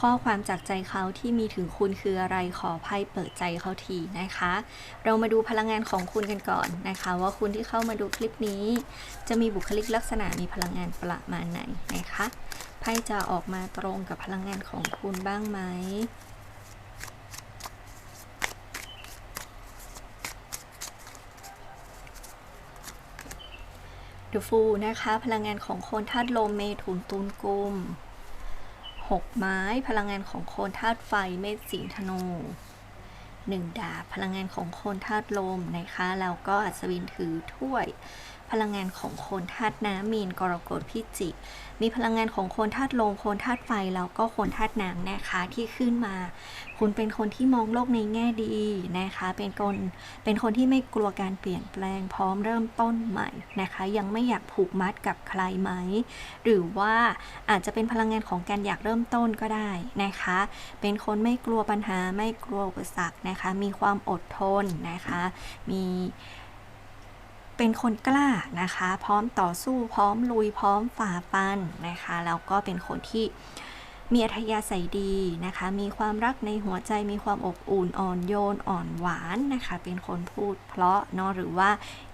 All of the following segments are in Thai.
ข้อความจากใจเขาที่มีถึงคุณคืออะไรขอไพ่เปิดใจเขาทีนะคะ เรามาดูพลังงานของคุณกันก่อนนะคะ ว่าคุณที่เข้ามาดูคลิปนี้ จะมีบุคลิกลักษณะมีพลังงานประมาณไหนนะคะไพ่จะออกมาตรงกับพลังงานของคุณบ้างไหม The Fool นะคะ พลังงานของคนธาตุลมเมถุนตุลกุม หกไม้ พลังงานของโคนธาตุไฟเมษสิงธนูหนึ่งดาบ พลังงานของโคนธาตุลมนะคะ แล้วก็อัศวินถือถ้วย พลังงานของโคนธาตุน้ำมีนกรกฎพิจิก มีพลังงานของโคนธาตุลมคนธาตุไฟแล้วก็โคนธาตุน้ำนะคะที่ขึ้นมา คุณเป็นคนที่มองโลกในแง่ดีนะคะ เป็นคนเป็นคนที่ไม่กลัวการเปลี่ยนแปลงพร้อมเริ่มต้นใหม่นะคะ ยังไม่อยากผูกมัดกับใครไหม หรือว่าอาจจะเป็นพลังงานของการอยากเริ่มต้นก็ได้นะคะ เป็นคนไม่กลัวปัญหาไม่กลัวอุปสรรคนะคะ มีความอดทนนะคะ มี เป็นคนกล้านะคะ พร้อมต่อสู้พร้อมลุยพร้อมฝ่าฟันนะคะแล้วก็เป็นคนที่มีอัธยาศัยดีนะคะ มีความรักในหัวใจ มีความอบอุ่นอ่อนโยนอ่อนหวานนะคะ เป็นคนพูดเพราะเนาะหรือว่า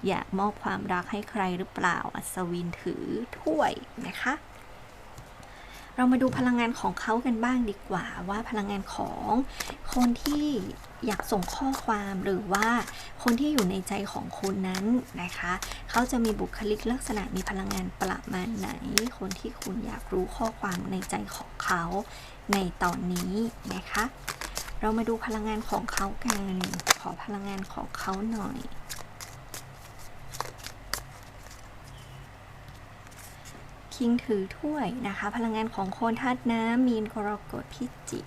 อยากมอบความรักให้ใครหรือเปล่า อัศวินถือถ้วยนะคะ เรามาดูพลังงานของเขากันบ้างดีกว่าว่าพลังงานของคนที่อยากส่งข้อความหรือว่าคนที่อยู่ในใจของคุณนั้นนะคะ เขาจะมีบุคลิกลักษณะมีพลังงานประมาณไหน คนที่คุณอยากรู้ข้อความในใจของเขาในตอนนี้นะคะ เรามาดูพลังงานของเขากัน ขอพลังงานของเขาหน่อย คิงถือถ้วยนะคะ พลังงานของโคนธาตุน้ำมีนกรกฎพิจิก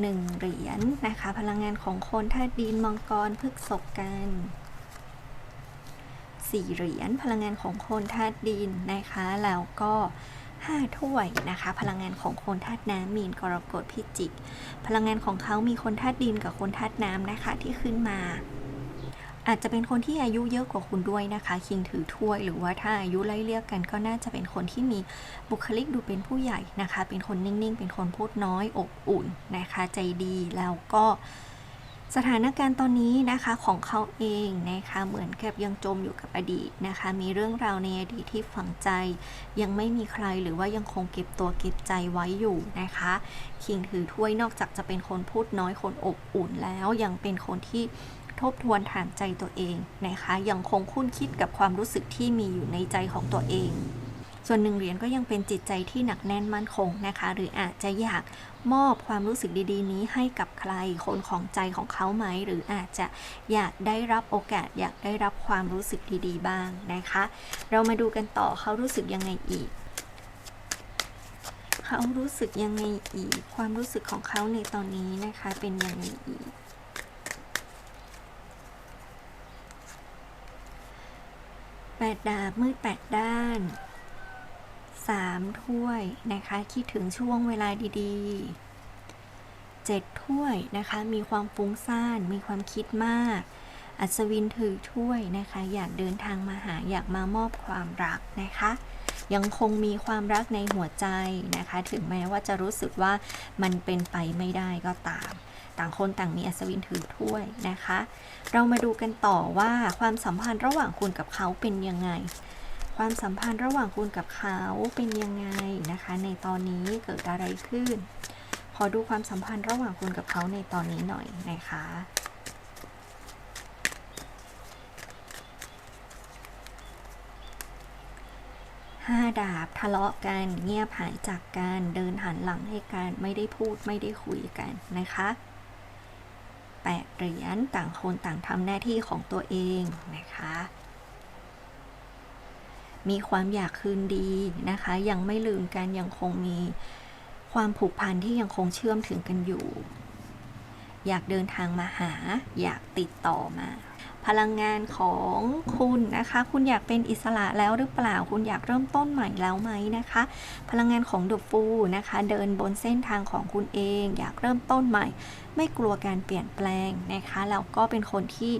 หนึ่งเหรียญนะคะ พลังงานของโคนธาตุดินมังกรพฤกษกกันสี่เหรียญพลังงานของโคนธาตุดินนะคะ แล้วก็ห้าถ้วยนะคะ พลังงานของโคนธาตุน้ำมีนกรกฎพิจิก พลังงานของเขามีคนธาตุดินกับคนธาตุน้ำนะคะที่ขึ้นมา อาจจะเป็นคนที่อายุเยอะกว่าคุณด้วยนะคะ คิงถือถ้วย หรือว่าถ้าอายุไล่เรียกกันก็น่าจะเป็นคนที่มีบุคลิกดูเป็นผู้ใหญ่นะคะ เป็นคนนิ่งๆ เป็นคนพูดน้อยอบอุ่นนะคะ ใจดีแล้วก็ สถานการณ์ตอนนี้นะคะของเขาเองนะคะเหมือนกับยังจมอยู่กับอดีตนะคะ มีเรื่องราวในอดีตที่ฝังใจ ยังไม่มีใครหรือว่ายังคงเก็บตัวเก็บใจไว้อยู่นะคะคิงถือถ้วยนอกจากจะเป็นคนพูดน้อยคนอบอุ่นแล้วยังเป็นคนที่ทบทวนถามใจตัวเองนะคะยังคงคุ้นคิดกับความรู้สึกที่มีอยู่ในใจของตัวเอง ส่วนหนึ่งเหรียญก็ยังเป็นจิตใจที่หนักแน่นมั่นคงนะคะ หรืออาจจะอยาก มอบความรู้สึกดีๆ นี้ให้กับใครคนของใจของเขาไหม หรืออาจจะอยากได้รับโอกาส อยากได้รับความรู้สึกดีๆ บ้างนะคะ เรามาดูกันต่อเขารู้สึกยังไงอีก เขารู้สึกยังไงอีก ความรู้สึกของเขาในตอนนี้นะคะเป็นยังไงอีกแปดดาบมืดแปดด้าน สามถ้วยนะคะ คิดถึงช่วงเวลาดีๆเจ็ดถ้วยนะคะ มีความฟุ้งซ่าน มีความคิดมาก อัศวินถือถ้วยนะคะ อยากเดินทางมาหา อยากมามอบความรักนะคะ ยังคงมีความรักในหัวใจนะคะ ถึงแม้ว่าจะรู้สึกว่ามันเป็นไปไม่ได้ก็ตามต่างคนต่างมีอัศวินถือถ้วยนะคะ เรามาดูกันต่อว่าความสัมพันธ์ระหว่างคุณกับเขาเป็นยังไง ความสัมพันธ์ระหว่างคุณกับเขาเป็นยังไงนะคะ ในตอนนี้เกิดอะไรขึ้น ขอดูความสัมพันธ์ระหว่างคุณกับเขาในตอนนี้หน่อยนะคะห้าดาบทะเลาะกันเงียบหายจากกันเดินหันหลังให้กันไม่ได้พูดไม่ได้คุยกันนะคะแปดเหรียญต่างคนต่างทำหน้าที่ของตัวเองนะคะ มีความอยากคืนดีนะคะ ยังไม่ลืมกันยังคงมีความผูกพันที่ยังคงเชื่อมถึงกันอยู่ อยากเดินทางมาหา อยากติดต่อมา พลังงานของคุณนะคะ คุณอยากเป็นอิสระแล้วหรือเปล่า คุณอยากเริ่มต้นใหม่แล้วไหมนะคะ พลังงานของเดอะฟูนะคะ เดินบนเส้นทางของคุณเอง อยากเริ่มต้นใหม่ ไม่กลัวการเปลี่ยนแปลงนะคะแล้วก็เป็นคนที่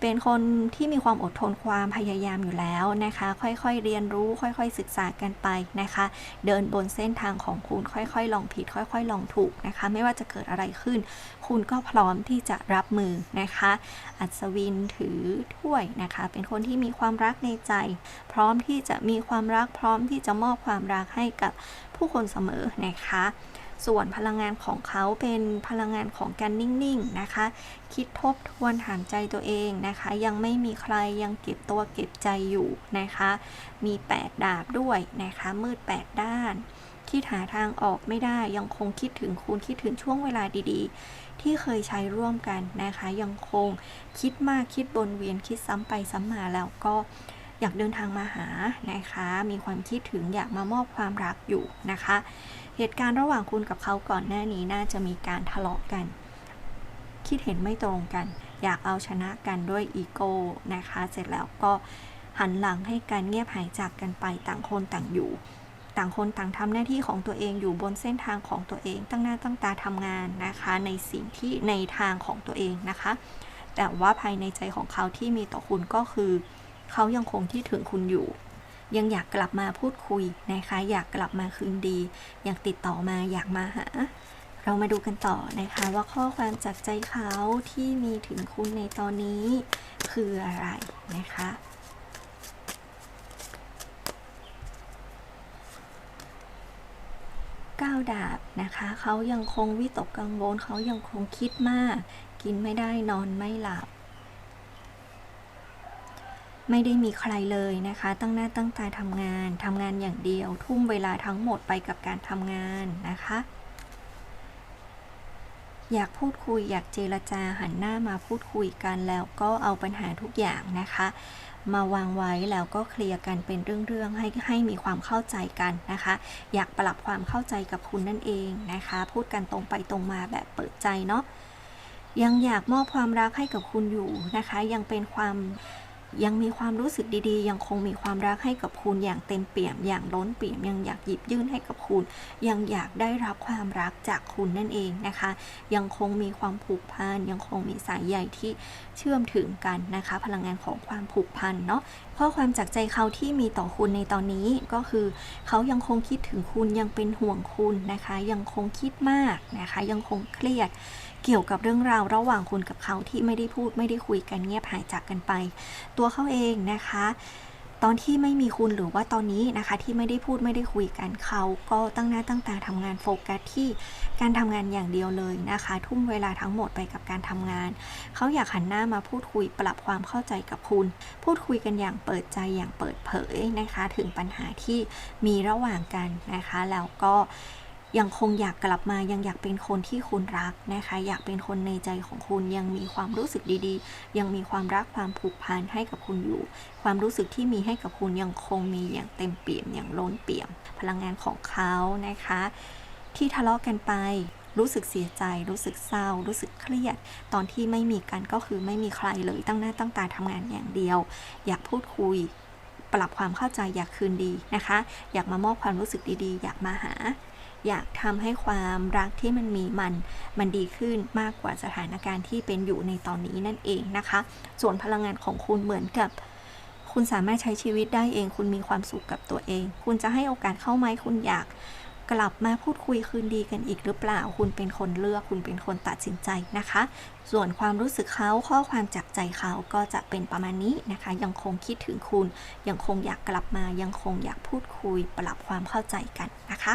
เป็นคนที่มีความอดทนความพยายามอยู่แล้วนะคะ ค่อยๆเรียนรู้ค่อยๆศึกษากันไปนะคะ เดินบนเส้นทางของคุณค่อยๆ ลองผิด ค่อย ๆ ลองถูกนะคะ ไม่ว่าจะเกิดอะไรขึ้น คุณก็พร้อมที่จะรับมือนะคะ อัศวินถือถ้วยนะคะ เป็นคนที่มีความรักในใจ พร้อมที่จะมีความรักพร้อมที่จะมอบความรักให้กับผู้คนเสมอนะคะ ส่วนพลังงานของเขาเป็นพลังงานของการนิ่งๆนะคะ คิดทบทวนถามใจตัวเองนะคะ ยังไม่มีใครยังเก็บตัวเก็บใจอยู่นะคะ มี 8 ดาบด้วยนะคะ มืด 8 ด้านคิดหาทางออกไม่ได้ยังคงคิดถึงคุณคิดถึงช่วงเวลาดีๆ ที่เคยใช้ร่วมกันนะคะ ยังคงคิดมากคิดบนเวียนคิดซ้ำไปซ้ำมาแล้วก็ อยากเดินทางมาหานะคะ มีความคิดถึงอยากมามอบความรักอยู่นะคะ เหตุการณ์ระหว่างคุณกับเขาก่อนหน้านี้น่าจะมีการทะเลาะกัน คิดเห็นไม่ตรงกัน อยากเอาชนะกันด้วยอีโก้นะคะ เสร็จแล้วก็หันหลังให้การเงียบหายจากกันไปต่างคนต่างอยู่ ต่างคนต่างทำหน้าที่ของตัวเองอยู่บนเส้นทางของตัวเอง ตั้งหน้าตั้งตาทำงานนะคะ ในสิ่งที่ในทางของตัวเองนะคะ แต่ว่าภายในใจของเขาที่มีต่อคุณก็คือ เขายังคงที่ถึงคุณอยู่ ยังอยากกลับมาพูดคุยนะคะ อยากกลับมาคืนดี อยากติดต่อมาอยากมาหา เรามาดูกันต่อนะคะ ว่าข้อความจากใจเขาที่มีถึงคุณในตอนนี้ คืออะไรนะคะก้าวดาบนะคะ เขายังคงวิตกกังวลเขายังคงคิดมาก กินไม่ได้นอนไม่หลับ ไม่ได้มีใครเลยนะคะ ตั้งหน้าตั้งตาทำงานทำงานอย่างเดียว ทุ่มเวลาทั้งหมดไปกับการทำงานนะคะ อยากพูดคุยอยากเจรจาหันหน้ามาพูดคุยกันแล้วก็เอาปัญหาทุกอย่างนะคะ มาวางไว้แล้วก็เคลียร์กันเป็นเรื่องๆให้ให้มีความเข้าใจกันนะคะ อยากปรับความเข้าใจกับคุณนั่นเองนะคะ พูดกันตรงไปตรงมาแบบเปิดใจเนาะยังอยากมอบความรักให้กับคุณอยู่นะคะ ยังเป็นความ ยังมีความรู้สึกดีๆ ยังคงมีความรักให้กับคุณอย่างเต็มเปี่ยม อย่างล้นเปี่ยม ยังอยากหยิบยื่นให้กับคุณ ยังอยากได้รับความรักจากคุณนั่นเองนะคะ ยังคงมีความผูกพัน ยังคงมีสายใยที่เชื่อมถึงกันนะคะ พลังงานของความผูกพันเนาะ ข้อความจากใจเขาที่มีต่อคุณในตอนนี้ก็คือเขายังคงคิดถึงคุณ ยังเป็นห่วงคุณนะคะ ยังคงคิดมากนะคะ ยังคงเครียด เกี่ยวกับเรื่องราวระหว่างคุณกับเขาที่ไม่ได้พูดไม่ได้คุยกันเงียบหายจากกันไป ตัวเขาเองนะคะ ตอนที่ไม่มีคุณหรือว่าตอนนี้นะคะที่ไม่ได้พูดไม่ได้คุยกันเขา ก็ตั้งหน้าตั้งตาทำงานโฟกัสที่การทำงานอย่างเดียวเลยนะคะ ทุ่มเวลาทั้งหมดไปกับการทำงาน เขาอยากหันหน้ามาพูดคุยปรับความเข้าใจกับคุณ พูดคุยกันอย่างเปิดใจอย่างเปิดเผยนะคะ ถึงปัญหาที่มีระหว่างกันนะคะ แล้วก็ ยังคงอยากกลับมายังอยากเป็นคนที่คุณรักนะคะ อยากเป็นคนในใจของคุณยังมีความรู้สึกดีๆ ยังมีความรักความผูกพันให้กับคุณอยู่ ความรู้สึกที่มีให้กับคุณยังคงมีอย่างเต็มเปี่ยมอย่างล้นเปี่ยม พลังงานของเขานะคะ ที่ทะเลาะกันไปรู้สึกเสียใจ รู้สึกเศร้า รู้สึกเครียด ตอนที่ไม่มีกันก็คือไม่มีใครเลยตั้งหน้าตั้งตาทำงานอย่างเดียว อยากพูดคุย ปรับความเข้าใจอยากคืนดีนะคะ อยากมามอบความรู้สึกดีๆ อยากมาหา อยากทำให้ความรักที่มันมีมัน มันดีขึ้นมากกว่าสถานการณ์ที่เป็นอยู่ในตอนนี้นั่นเองนะคะ ส่วนพลังงานของคุณเหมือนกับ คุณสามารถใช้ชีวิตได้เอง คุณมีความสุขกับตัวเอง คุณจะให้โอกาสเข้าไหมคุณอยากกลับมาพูดคุยคืนดีกันอีกหรือเปล่า คุณเป็นคนเลือก คุณเป็นคนตัดสินใจนะคะ ส่วนความรู้สึกเขาข้อความจากใจเขาก็จะเป็นประมาณนี้นะคะ ยังคงคิดถึงคุณ ยังคงอยากกลับมา ยังคงอยากพูดคุย ปรับความเข้าใจกันนะคะ